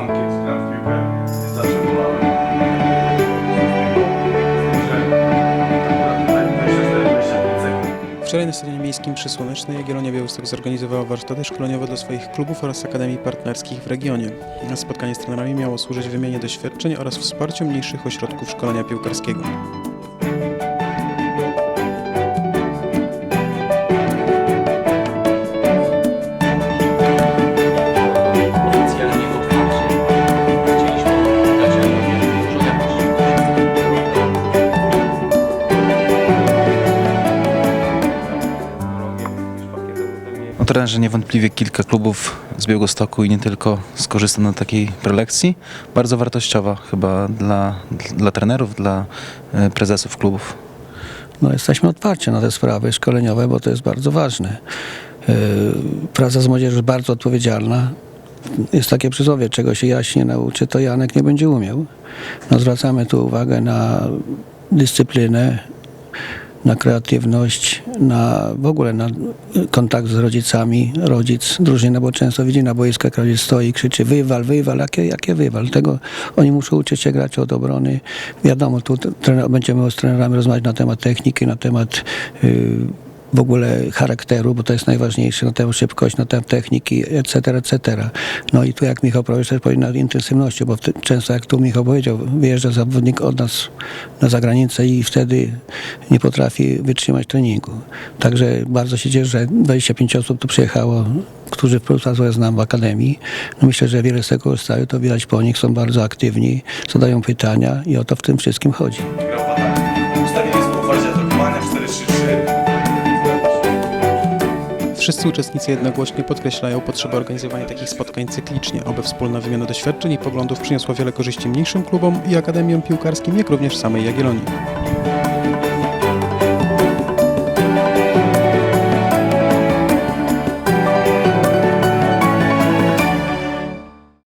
sam kiedyś grałem w piłkę, zawsze wolałem. Wczoraj na stadionie miejskim przy Słonecznej Jagiellonia Białystok zorganizowała warsztaty szkoleniowe dla swoich klubów oraz akademii partnerskich w regionie. Na spotkanie z trenerami miało służyć wymianie doświadczeń oraz wsparciu mniejszych ośrodków szkolenia piłkarskiego. Trenerze niewątpliwie kilka klubów z Białegostoku i nie tylko skorzysta na takiej prelekcji. Bardzo wartościowa chyba dla, dla trenerów, dla e, prezesów klubów. No, jesteśmy otwarci na te sprawy szkoleniowe, bo to jest bardzo ważne. Yy, Praca z młodzieżą jest bardzo odpowiedzialna. Jest takie przysłowie, czego się Jaś nie nauczy, to Janek nie będzie umiał. No, zwracamy tu uwagę na dyscyplinę, na kreatywność, na w ogóle na kontakt z rodzicami. Rodzic, drużyna, bo często widzi na boisku, jak rodzic stoi i krzyczy wywal, wywal, jakie, jakie wywal? Tego oni muszą uczyć się grać od obrony. Wiadomo, tu trener, będziemy z trenerami rozmawiać na temat techniki, na temat yy, w ogóle charakteru, bo to jest najważniejsze, na temat szybkości, na temat techniki, etc., etc. No i tu jak Michał powiedział, też powiedział nad intensywnością, bo wtedy, często jak tu Michał powiedział, wyjeżdża zawodnik od nas na zagranicę i wtedy nie potrafi wytrzymać treningu. Także bardzo się cieszę, że 25 osób tu przyjechało, którzy współpracują z nami w Akademii. No myślę, że wiele z tego korzystają, to widać po nich, są bardzo aktywni, zadają pytania i o to w tym wszystkim chodzi. Wszyscy uczestnicy jednogłośnie podkreślają potrzebę organizowania takich spotkań cyklicznie, aby wspólna wymiana doświadczeń i poglądów przyniosła wiele korzyści mniejszym klubom i akademiom piłkarskim, jak również samej Jagiellonii.